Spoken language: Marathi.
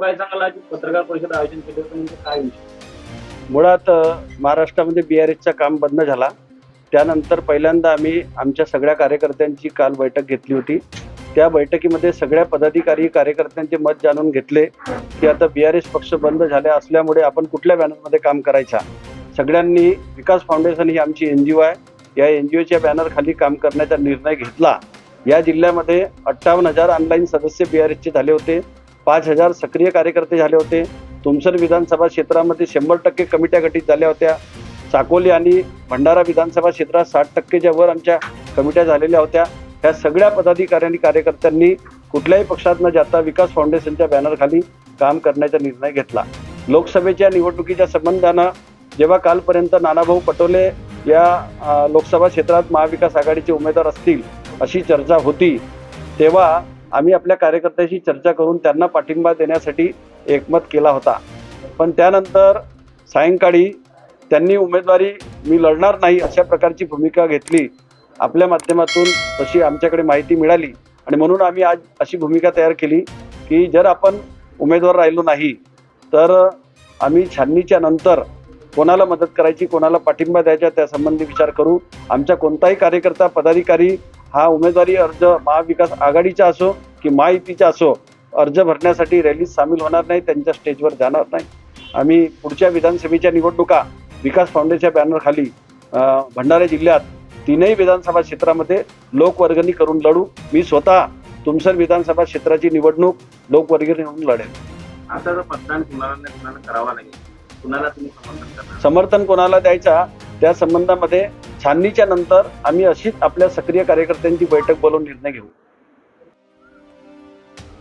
काय सांगाल पत्रकार परिषद आयोजन केलं होतं म्हणजे काय विषय? मुळात महाराष्ट्रामध्ये बी आर एसचं काम बंद झाला. त्यानंतर पहिल्यांदा आम्ही आमच्या सगळ्या कार्यकर्त्यांची काल बैठक घेतली होती. त्या बैठकीमध्ये सगळ्या पदाधिकारी कार्यकर्त्यांचे मत जाणून घेतले की आता बी आर एस पक्ष बंद झाले असल्यामुळे आपण कुठल्या बॅनरमध्ये काम करायचा? सगळ्यांनी विकास फाउंडेशन ही आमची एन जी ओ आहे. या एन जी ओच्या बॅनरखाली काम करण्याचा निर्णय घेतला. या जिल्ह्यामध्ये अठ्ठावन्न हजार ऑनलाईन सदस्य बी आर एसचे झाले होते. पाच हजार सक्रिय कार्यकर्ते झाले होते. तुमसर विधानसभा क्षेत्रामध्ये शंभर टक्के कमिट्या गठीत झाल्या होत्या. साकोली आणि भंडारा विधानसभा क्षेत्रात साठ टक्केच्या वर आमच्या कमिट्या झालेल्या होत्या. ह्या सगळ्या पदाधिकाऱ्यांनी कार्यकर्त्यांनी कुठल्याही पक्षात न जाता विकास फाउंडेशनच्या बॅनरखाली काम करण्याचा निर्णय घेतला. लोकसभेच्या निवडणुकीच्या संबंधानं जेव्हा कालपर्यंत नानाभाऊ पटोले या लोकसभा क्षेत्रात महाविकास आघाडीचे उमेदवार असतील अशी चर्चा होती तेव्हा आम्ही आपल्या कार्यकर्त्याशी चर्चा करून त्यांना पाठिंबा देण्यासाठी एकमत केला होता. पण त्यानंतर सायंकाळी त्यांनी उमेदवारी मी लढणार नाही अशा प्रकारची भूमिका घेतली. आपल्या माध्यमातून तशी आमच्याकडे माहिती मिळाली. आणि म्हणून आम्ही आज अशी भूमिका तयार केली की जर आपण उमेदवार राहिलो नाही तर आम्ही छाननीच्या नंतर कोणाला मदत करायची कोणाला पाठिंबा द्यायचा त्यासंबंधी विचार करू. आमचा कोणताही कार्यकर्ता पदाधिकारी हा उमेदवारी अर्ज महाविकास आघाडीचा असो की महायुतीचा असो अर्ज भरण्यासाठी रॅलीत सामील होणार नाही त्यांच्या स्टेजवर जाणार नाही. आम्ही पुढच्या विधानसभेच्या निवडणुका विकास फाउंडेशनच्या बॅनरखाली भंडारा जिल्ह्यात तीनही विधानसभा क्षेत्रामध्ये लोकवर्गणी करून लढू. मी स्वतः तुमसर विधानसभा क्षेत्राची निवडणूक लोकवर्गणी म्हणून लढेल. आता जर मतदान कुणाला नाही कुणाला करावं लागेल कुणाला तुम्ही समर्थन कोणाला द्यायचा? त्या संबंधामध्ये छाननीच्या नंतर आम्ही अशीच आपल्या सक्रिय कार्यकर्त्यांची बैठक बोलवून निर्णय घेऊ.